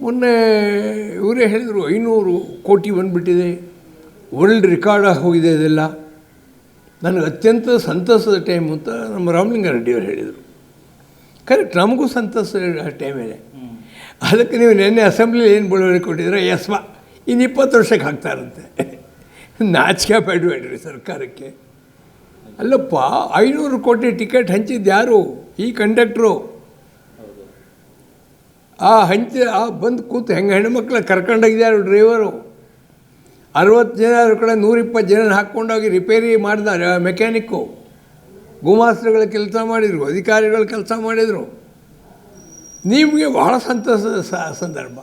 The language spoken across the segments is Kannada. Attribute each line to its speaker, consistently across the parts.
Speaker 1: ಮೊನ್ನೆ ಇವರೇ ಹೇಳಿದರು ಐನೂರು ಕೋಟಿ ಬಂದುಬಿಟ್ಟಿದೆ. ವರ್ಲ್ಡ್ ರೆಕಾರ್ಡ್ ಆಗಿ ಹೋಗಿದೆ ಇದೆಲ್ಲ. ನನಗೆ ಅತ್ಯಂತ ಸಂತಸದ ಟೈಮ್ ಅಂತ ನಮ್ಮ ರಾಮಲಿಂಗಾರೆಡ್ಡಿಯವರು ಹೇಳಿದರು. ಕರೆಕ್ಟ್ ನಮಗೂ ಸಂತಸ ಇದೆ ಅದಕ್ಕೆ ನೀವು ನಿನ್ನೆ ಅಸೆಂಬ್ಲಿಲಿ ಏನು ಬಳುವಳಿ ಕೊಟ್ಟಿದ್ರೆ ಯಸ್ವ ಇನ್ನು ಇಪ್ಪತ್ತು ವರ್ಷಕ್ಕೆ ಹಾಕ್ತಾರಂತೆ ನಾಚಿಕೆ ಬೇಡಬೇಡ್ರಿ ಸರ್ಕಾರಕ್ಕೆ. ಅಲ್ಲಪ್ಪ, ಐನೂರು ಕೋಟಿ ಟಿಕೆಟ್ ಹಂಚಿದ್ದು ಯಾರು? ಈ ಕಂಡಕ್ಟ್ರು ಆ ಹಂಚಿ ಆ ಬಂದು ಕೂತು ಹೆಂಗೆ ಹೆಣ್ಮಕ್ಳು ಕರ್ಕೊಂಡೋಗಿದ್ದಾರೆ ಡ್ರೈವರು. ಅರವತ್ತು ಜನ ಅವ್ರ ಕಡೆ ನೂರಿಪ್ಪತ್ತು ಜನ ಹಾಕ್ಕೊಂಡೋಗಿ ರಿಪೇರಿ ಮಾಡಿದ್ದಾರೆ ಮೆಕ್ಯಾನಿಕ್ಕು. ಗುಮಾಸ್ತ್ರಗಳ ಕೆಲಸ ಮಾಡಿದರು, ಅಧಿಕಾರಿಗಳ ಕೆಲಸ ಮಾಡಿದರು. ನಿಮಗೆ ಬಹಳ ಸಂತಸದ ಸಂದರ್ಭ.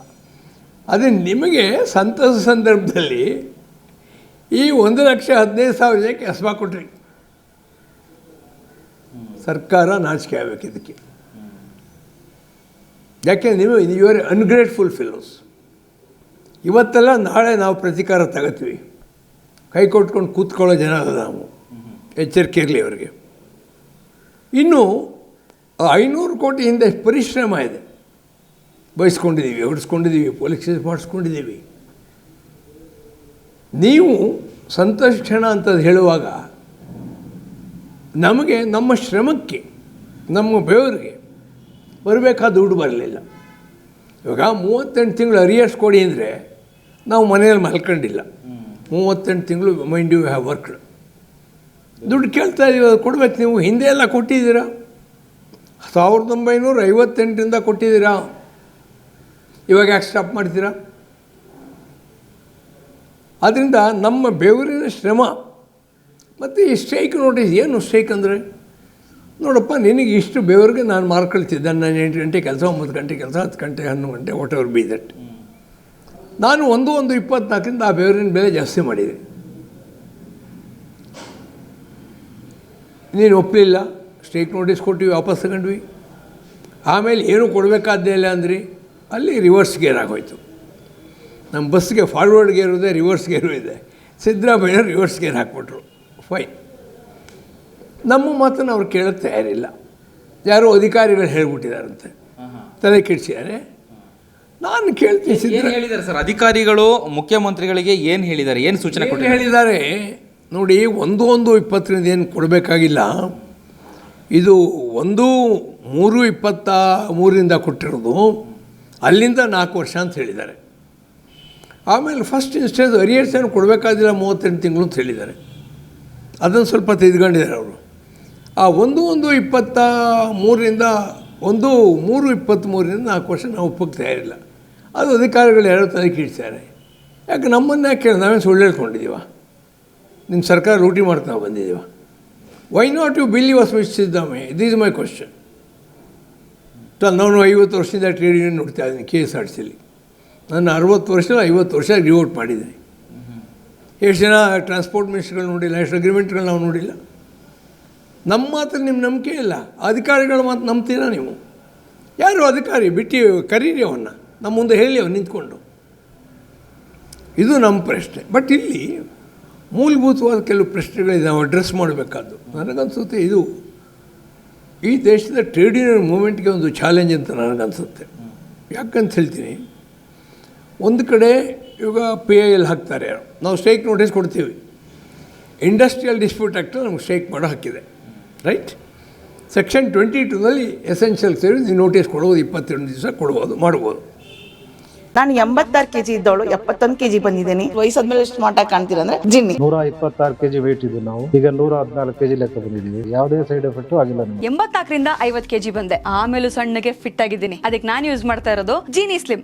Speaker 1: ಅದೇ ನಿಮಗೆ ಸಂತಸ ಸಂದರ್ಭದಲ್ಲಿ ಈ ಒಂದು ಲಕ್ಷ ಹದಿನೈದು ಸಾವಿರ ಜನಕ್ಕೆ ಹಸ್ಬ ಕೊಟ್ರಿ. ಸರ್ಕಾರ ನಾಚಿಕೆ ಆಗಬೇಕು ಇದಕ್ಕೆ. ಯಾಕೆ ನೀವು ಯು ಆರ್ ಅನ್ಗ್ರೇಟ್ಫುಲ್ ಫಿಲೋಸ್ ಇವತ್ತೆಲ್ಲ ನಾಳೆ ನಾವು ಪ್ರತೀಕಾರ ತಗೋತೀವಿ. ಕೈ ಕೊಟ್ಕೊಂಡು ಕೂತ್ಕೊಳ್ಳೋ ಜನ ಅಲ್ಲ ನಾವು. ಎಚ್ಚರಿಕೆ ಇರಲಿ ಅವರಿಗೆ. ಇನ್ನು ಐನೂರು ಕೋಟಿ ಹಿಂದೆ ಪರಿಶ್ರಮ ಇದೆ. ಬಯಸ್ಕೊಂಡಿದ್ದೀವಿ ಹೊಡಿಸ್ಕೊಂಡಿದ್ದೀವಿ ಪೊಲೀಸ್ ಕೇಸ್ ಮಾಡಿಸ್ಕೊಂಡಿದ್ದೀವಿ. ನೀವು ಸಂತೋಷ ಕ್ಷಣ ಅಂತ ಹೇಳುವಾಗ ನಮಗೆ ನಮ್ಮ ಶ್ರಮಕ್ಕೆ ನಮ್ಮ ಬೆವರಿಗೆ ಬರಬೇಕಾದ ದುಡ್ಡು ಬರಲಿಲ್ಲ. ಇವಾಗ ಮೂವತ್ತೆಂಟು ತಿಂಗಳು ಅರಿಯರ್ಸ್ ಕೊಡಿ ಅಂದರೆ ನಾವು ಮನೆಯಲ್ಲಿ ಮಲ್ಕೊಂಡಿಲ್ಲ. ಮೂವತ್ತೆಂಟು ತಿಂಗಳು ಮೈಂಡ್ ಯು ಹ್ಯಾವ್ ವರ್ಕ್ ದುಡ್ಡು ಕೇಳ್ತಾ ಇದೀವಿ, ಅದು ಕೊಡ್ಬೇಕು ನೀವು. ಹಿಂದೆ ಎಲ್ಲ ಕೊಟ್ಟಿದ್ದೀರಾ? ಸಾವಿರದ ಒಂಬೈನೂರ ಐವತ್ತೆಂಟರಿಂದ ಕೊಟ್ಟಿದ್ದೀರಾ? ಇವಾಗ ಯಾಕೆ ಸ್ಟಾಪ್ ಮಾಡ್ತೀರಾ? ಆದ್ದರಿಂದ ನಮ್ಮ ಬೆವರಿನ ಶ್ರಮ ಮತ್ತು ಈ ಸ್ಟ್ರೈಕ್ ನೋಟಿಸ್ ಏನು ಸ್ಟ್ರೈಕ್ ಅಂದರೆ? ನೋಡಪ್ಪ, ನಿನಗೆ ಇಷ್ಟು ಬೇವರಿಗೆ ನಾನು ಮಾರ್ಕೊಳ್ತಿದ್ದೆ ನಾನು ಎಂಟು ಗಂಟೆ ಕೆಲಸ, ಒಂಬತ್ತು ಗಂಟೆ ಕೆಲಸ, ಹತ್ತು ಗಂಟೆ, ಹನ್ನೊಂದು ಗಂಟೆ ವಾಟ್ ಎವರ್ ಬಿ ದಟ್ ನಾನು ಒಂದು ಒಂದು ಇಪ್ಪತ್ನಾಲ್ಕರಿಂದ ಆ ಬೇವರಿನ ಬೆಲೆ ಜಾಸ್ತಿ ಮಾಡಿದೆ. ನೀನು ಒಪ್ಪಲಿಲ್ಲ ಸ್ಟ್ರೈಕ್ ನೋಟಿಸ್ ಕೊಟ್ಟಿವಿ, ವಾಪಸ್ ತಗೊಂಡ್ವಿ. ಆಮೇಲೆ ಏನು ಇಲ್ಲ ಅಂದ್ರಿ, ಅಲ್ಲಿ ರಿವರ್ಸ್ ಗೇರ್ ಆಗೋಯ್ತು. ನಮ್ಮ ಬಸ್ಗೆ ಫಾರ್ವರ್ಡ್ ಗೇರು ಇದೆ ರಿವರ್ಸ್ ಗೇರು ಇದೆ. ಸಿದ್ದರಾಮಯ್ಯ ರಿವರ್ಸ್ ಗೇರ್ ಹಾಕ್ಬಿಟ್ರು. ಫೈನ್ ನಮ್ಮ ಮಾತನ್ನು ಅವ್ರು ಕೇಳೋಕ್ಕೆ ತಯಾರಿಲ್ಲ. ಯಾರೋ ಅಧಿಕಾರಿಗಳು ಹೇಳ್ಬಿಟ್ಟಿದಾರಂತೆ ತಲೆ ಕೆಡಿಸಿದ್ದಾರೆ ನಾನು ಕೇಳ್ತೀನಿ
Speaker 2: ಹೇಳಿದ್ದಾರೆ ಸರ್? ಅಧಿಕಾರಿಗಳು ಮುಖ್ಯಮಂತ್ರಿಗಳಿಗೆ ಏನು ಹೇಳಿದ್ದಾರೆ? ಏನು ಸೂಚನೆ ಕೊಟ್ಟು
Speaker 1: ಹೇಳಿದ್ದಾರೆ? ನೋಡಿ ಒಂದು ಒಂದು ಇಪ್ಪತ್ತರಿಂದ ಏನು ಕೊಡಬೇಕಾಗಿಲ್ಲ. ಇದು ಒಂದು ಮೂರು ಇಪ್ಪತ್ತ ಮೂರಿಂದ ಕೊಟ್ಟಿರೋದು. ಅಲ್ಲಿಂದ ನಾಲ್ಕು ವರ್ಷ ಅಂತ ಹೇಳಿದ್ದಾರೆ. ಆಮೇಲೆ ಫಸ್ಟ್ ಇನ್ಸ್ಟೆನ್ಸ್ ಅರಿಯರ್ಸ್ ಏನು ಕೊಡಬೇಕಾದಿಲ್ಲ ಮೂವತ್ತೆಂಟು ತಿಂಗಳು ಅಂತ ಹೇಳಿದ್ದಾರೆ. ಅದನ್ನು ಸ್ವಲ್ಪ ತೆಗೆದುಕೊಂಡಿದ್ದಾರೆ ಅವರು. ಆ ಒಂದು ಒಂದು ಇಪ್ಪತ್ತ ಮೂರರಿಂದ ಒಂದು ಮೂರು ಇಪ್ಪತ್ತ್ಮೂರರಿಂದ ನಾಲ್ಕು ವರ್ಷ ನಾವು ಒಪ್ಪಕ್ಕೆ ತಯಾರಿಲ್ಲ ಅದು ಅಧಿಕಾರಿಗಳು ಎರಡು ತಲೆ ಕೀಳ್ತಾರೆ ಯಾಕೆ ನಮ್ಮನ್ನು ಕೇಳಿ ನಾವೇನು ಸುಳ್ಳು ಹೇಳ್ಕೊಂಡಿದ್ದೀವ? ನಿಮ್ಮ ಸರ್ಕಾರ ಲೂಟಿ ಮಾಡ್ತಾ ಬಂದಿದ್ದೀವ? Why not you bill your switch ಇದು ಈಸ್ ಮೈ ಕ್ವಶನ್ ನಾನು ಐವತ್ತು ವರ್ಷದಿಂದ ಟ್ರೇಡ್ ಯೂನಿಯನ್ ನೋಡ್ತಾ ಇದ್ದೀನಿ ಕೆ ಎಸ್ ಆರ್ ಸಿಲಿ ನಾನು ಅರವತ್ತು ವರ್ಷ, ಐವತ್ತು ವರ್ಷ ರಿವೋಟ್ ಮಾಡಿದ್ದೀನಿ. ಎಷ್ಟು ಜನ ಟ್ರಾನ್ಸ್ಪೋರ್ಟ್ ಮಿನಿಸ್ಟ್ರುಗಳು ನೋಡಿಲ್ಲ, ಎಷ್ಟು ಅಗ್ರಿಮೆಂಟ್ಗಳು ನಾವು ನೋಡಿಲ್ಲ? ನಮ್ಮ ಮಾತ್ರ ನಿಮ್ಮ ನಂಬಿಕೆ ಇಲ್ಲ. ಅಧಿಕಾರಿಗಳ ಮಾತು ನಂಬ್ತೀರಾ ನೀವು? ಯಾರು ಅಧಿಕಾರಿ? ಬಿಟ್ಟು ಕರೀರಿ ಅವನ್ನ ನಮ್ಮ ಮುಂದೆ ಹೇಳಿ ಅವ್ನು ನಿಂತ್ಕೊಂಡು. ಇದು ನಮ್ಮ ಪ್ರಶ್ನೆ. ಬಟ್ ಇಲ್ಲಿ ಮೂಲಭೂತವಾದ ಕೆಲವು ಪ್ರಶ್ನೆಗಳಿದೆ. ನಾವು ಅಡ್ರೆಸ್ ಮಾಡಬೇಕಾದ್ದು. ನನಗನ್ಸುತ್ತೆ ಇದು. ಈ ದೇಶದ ಟ್ರೇಡ್ ಯೂನಿಯನ್ ಮೂಮೆಂಟ್ಗೆ ಒಂದು ಚಾಲೆಂಜ್ ಅಂತ ನನಗನ್ಸುತ್ತೆ. ಯಾಕಂತ ಹೇಳ್ತೀನಿ. ಒಂದು ಕಡೆ ಇವಾಗ ಪಿ ಐ ಎಲ್ ಹಾಕ್ತಾರೆ. ನಾವು ಸ್ಟ್ರೈಕ್ ನೋಟಿಸ್ ಕೊಡ್ತೀವಿ. ಇಂಡಸ್ಟ್ರಿಯಲ್ ಡಿಸ್ಪ್ಯೂಟ್ ಆ್ಯಕ್ಟ್ ನಮ್ಗೆ ಸ್ಟ್ರೈಕ್ ಮಾಡೋ ಹಾಕಿದೆ ರೈಟ್ ಸೆಕ್ಷನ್ ಟ್ವೆಂಟಿ ಟೂನಲ್ಲಿ ಎಸೆನ್ಷಿಯಲ್ ಸೇರಿ ನೀವು ನೋಟಿಸ್ ಕೊಡ್ಬೋದು ಇಪ್ಪತ್ತೆರಡು ದಿವಸ ಕೊಡ್ಬೋದು ಮಾಡ್ಬೋದು.
Speaker 3: ನಾನು ಎಂಬತ್ತಾರು ಕೆಜಿ ಇದ್ದವಳು ಎಪ್ಪತ್ತೊಂದು ಕೆಜಿ ಬಂದಿದ್ದೀನಿ. ವಯಸ್ಸಾದ್ಮೇಲೆ ಎಷ್ಟು ಮಾಟ ಕಾಣ್ತೀರ ಅಂದ್ರೆ ಜಿನ್ನಿ.
Speaker 4: ನೂರ ಇಪ್ಪತ್ತಾರು ಕೆಜಿ ವೇಟ್ ಇದ್ದು ನಾವು. ಈಗ ನೂರ ಹದಿನಾಲ್ಕು ಕೆಜಿ ಲೆಕ್ಕ ಬಂದಿದ್ದೀವಿ. ಯಾವುದೇ ಸೈಡ್ ಎಫೆಕ್ಟ್ ಆಗಿಲ್ಲ ನಮಗೆ.
Speaker 5: ಐವತ್ತು ಕೆ ಕೆಜಿ ಬಂದೆ. ಆಮೇಲೆ ಸಣ್ಣಗೆ ಫಿಟ್ ಆಗಿದ್ದೀನಿ. ಅದಕ್ಕೆ ನಾನು ಯೂಸ್ ಮಾಡ್ತಾ ಇರೋದು ಜೀನಿ ಸ್ಲಿಮ್